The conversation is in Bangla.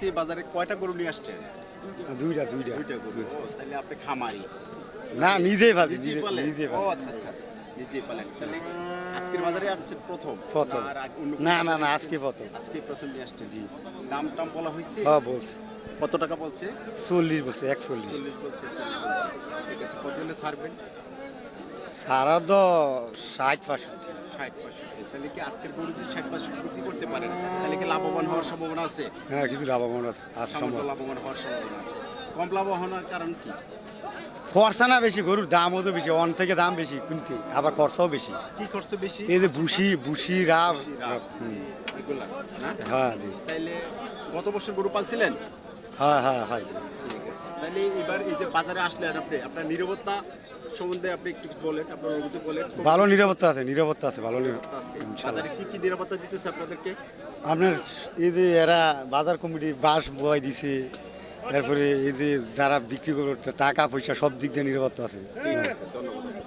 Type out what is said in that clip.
আজকে বাজারে কয়টা গরু নিয়ে আসছেন? দুইটা দুইটা। দুইটা গরু। ও, তাহলে আপনি খামারি। না নিজেই ভাজি নিজেই নিজে পালেন? নিজে ও আচ্ছা আচ্ছা। নিজেই পালেন। তাহলে আজকের বাজারে আসছেন প্রথম? প্রথম। আর আগ- অন্য না কোনো না না আজকে প্রথম। আজকে প্রথম নিয়ে আসছেন। জি। দাম টাম বলা হয়েছে? হ্যাঁ বলছে। কত টাকা বলছে? চল্লিশ বলছে একচল্লিশ। চল্লিশ বলছে 40 বলছে। ঠিক আছে কত হলে ছাড়বেন? সারা তো ষাট পার্সেন্ট। ষাট পার্সেন্ট। তাহলে কি আজকের গরু যদি ষাট পার্সেন্ট বিক্রি করতে পারেন তাহলে কি লাভবান হওয়ার সম্ভাবনা আছে? হ্যাঁ কিছু লাভবান আছে আর সম্ভব। লাভবান হওয়ার সম্ভাবনা আছে। কম লাভবান হওয়ার কারণ কি? খরচা না বেশি গরুর দামও তো বেশি অন থেকে দাম বেশি কিনতে আবার খরচাও বেশি। কি খরচ বেশি? এই যে বুসি বুসি রাব। হ্যাঁ জি। তাইলে গত বছর গরু পালছিলেন? হ্যাঁ হ্যাঁ হ্যাঁ তাহলে এবার এই যে বাজারে আসলেন আপনি আপনার নিরাপত্তা সম্বন্ধে আপনি একটু বলেন আপনার অনুভূতি বলেন। ভালো নিরাপত্তা আছে নিরাপত্তা আছে ভালো নিরাপত্তা আছে। বাজারে কি কি নিরাপত্তা দিতেছে আপনাদেরকে? আপনার এই যে এরা বাজার কমিটি বাস বয় দিছে তারপরে এই যে যারা বিক্রি করতে টাকা পয়সা সব দিক দিয়ে নিরাপত্তা আছে। ঠিক আছে ধন্যবাদ।